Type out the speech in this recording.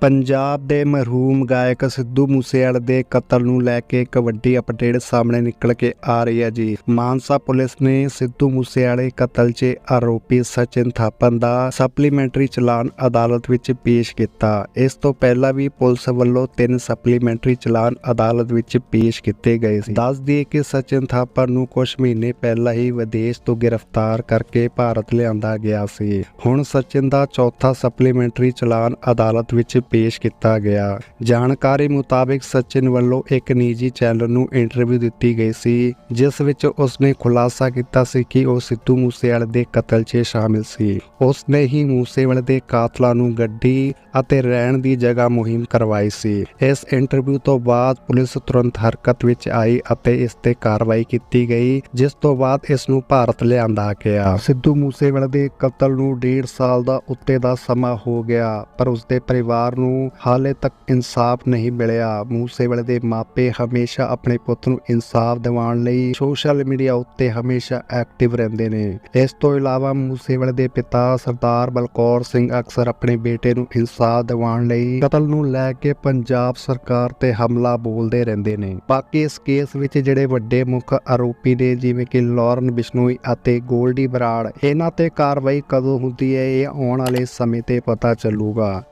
ਪੰਜਾਬ ਦੇ ਮਰਹੂਮ ਗਾਇਕ ਸਿੱਧੂ ਮੂਸੇਵਾਲੇ ਦੇ ਕਤਲ ਨੂੰ ਲੈ ਕੇ ਇੱਕ ਵੱਡੀ ਅਪਡੇਟ ਸਾਹਮਣੇ ਨਿਕਲ ਕੇ ਆ ਰਹੀ ਹੈ ਜੀ। ਮਾਨਸਾ ਪੁਲਿਸ ਨੇ ਸਿੱਧੂ ਮੂਸੇਵਾਲੇ ਕਤਲ 'ਚ ਆਰੋਪੀ ਸਚਿਨ ਥਾਪਨ ਦਾ ਸਪਲੀਮੈਂਟਰੀ ਚਲਾਨ ਅਦਾਲਤ ਵਿੱਚ ਪੇਸ਼ ਕੀਤਾ। ਇਸ ਤੋਂ ਪਹਿਲਾਂ ਵੀ ਪੁਲਿਸ ਵੱਲੋਂ ਤਿੰਨ ਸਪਲੀਮੈਂਟਰੀ ਚਲਾਨ ਅਦਾਲਤ ਵਿੱਚ ਪੇਸ਼ ਕੀਤੇ ਗਏ ਸੀ। ਦੱਸ ਦਈਏ ਕਿ ਸਚਿਨ ਥਾਪਰ ਨੂੰ ਕੁਝ ਮਹੀਨੇ ਪਹਿਲਾਂ ਹੀ ਵਿਦੇਸ਼ ਤੋਂ ਗ੍ਰਿਫਤਾਰ ਕਰਕੇ ਭਾਰਤ ਲਿਆਂਦਾ ਗਿਆ ਸੀ। ਹੁਣ ਸਚਿਨ ਦਾ ਚੌਥਾ ਸਪਲੀਮੈਂਟਰੀ ਚਲਾਨ ਅਦਾਲਤ ਵਿੱਚ ਪੇਸ਼ ਕੀਤਾ ਗਿਆ। ਜਾਣਕਾਰੀ ਮੁਤਾਬਕ ਸਚਿਨ ਵੱਲੋਂ ਇੱਕ ਨਿੱਜੀ ਚੈਨਲ ਨੂੰ ਇੰਟਰਵਿਊ ਦਿੱਤੀ ਗਈ ਸੀ, ਜਿਸ ਵਿੱਚ ਉਸਨੇ ਖੁਲਾਸਾ ਕੀਤਾ ਸੀ ਕਿ ਉਹ ਸਿੱਧੂ ਮੂਸੇਵਾਲੇ ਦੇ ਕਤਲ 'ਚ ਸ਼ਾਮਿਲ ਸੀ। ਉਸਨੇ ਹੀ ਮੂਸੇਵਾਲੇ ਦੇ ਕਾਤਲਾਂ ਨੂੰ ਗੱਡੀ ਅਤੇ ਰਹਿਣ ਦੀ ਜਗ੍ਹਾ ਮੁਹਿੰਮ ਕਰਵਾਈ ਸੀ। ਇਸ ਇੰਟਰਵਿਊ ਤੋਂ ਬਾਅਦ ਪੁਲਿਸ ਤੁਰੰਤ ਹਰਕਤ ਵਿੱਚ ਆਈ ਅਤੇ ਇਸ ਤੇ ਕਾਰਵਾਈ ਕੀਤੀ ਗਈ, ਜਿਸ ਤੋਂ ਬਾਅਦ ਇਸ ਨੂੰ ਭਾਰਤ ਲਿਆਂਦਾ ਗਿਆ। ਸਿੱਧੂ ਮੂਸੇਵਾਲੇ ਦੇ ਕਤਲ ਨੂੰ 1.5 ਸਾਲ ਦਾ ਉੱਤੇ ਦਾ ਸਮਾਂ ਹੋ ਗਿਆ, ਪਰ ਉਸਦੇ ਪਰਿਵਾਰ ਨੂੰ ਹਾਲੇ ਤੱਕ ਇਨਸਾਫ ਨਹੀਂ ਮਿਲਿਆ। ਮੂਸੇਵਾਲੇ ਦੇ ਮਾਪੇ ਹਮੇਸ਼ਾ ਆਪਣੇ ਪੁੱਤ ਨੂੰ ਇਨਸਾਫ ਦਿਵਾਉਣ ਲਈ ਸੋਸ਼ਲ ਮੀਡੀਆ ਉੱਤੇ ਹਮੇਸ਼ਾ ਐਕਟਿਵ ਰਹਿੰਦੇ ਨੇ। ਇਸ ਤੋਂ ਇਲਾਵਾ ਮੂਸੇਵਾਲੇ ਦੇ ਪਿਤਾ ਸਰਦਾਰ ਬਲਕੌਰ ਸਿੰਘ ਅਕਸਰ ਆਪਣੇ ਬੇਟੇ ਨੂੰ ਇਨਸਾਫ ਦਿਵਾਉਣ ਲਈ ਕਤਲ ਨੂੰ ਲੈ ਕੇ ਪੰਜਾਬ ਸਰਕਾਰ ਤੇ ਹਮਲਾ ਬੋਲਦੇ ਰਹਿੰਦੇ ਨੇ। ਬਾਕੀ ਇਸ ਕੇਸ ਵਿੱਚ ਜਿਹੜੇ ਵੱਡੇ ਮੁੱਖ ਆਰੋਪੀ ਨੇ ਜਿਵੇਂ ਕਿ ਲੌਰਨ ਬਿਸ਼ਨੋਈ ਅਤੇ ਗੋਲਡੀ ਬਰਾੜ, ਇਹਨਾਂ ਤੇ ਕਾਰਵਾਈ ਕਦੋਂ ਹੁੰਦੀ ਹੈ, ਇਹ ਆਉਣ ਵਾਲੇ ਸਮੇਂ ਤੇ ਪਤਾ ਚੱਲੂਗਾ।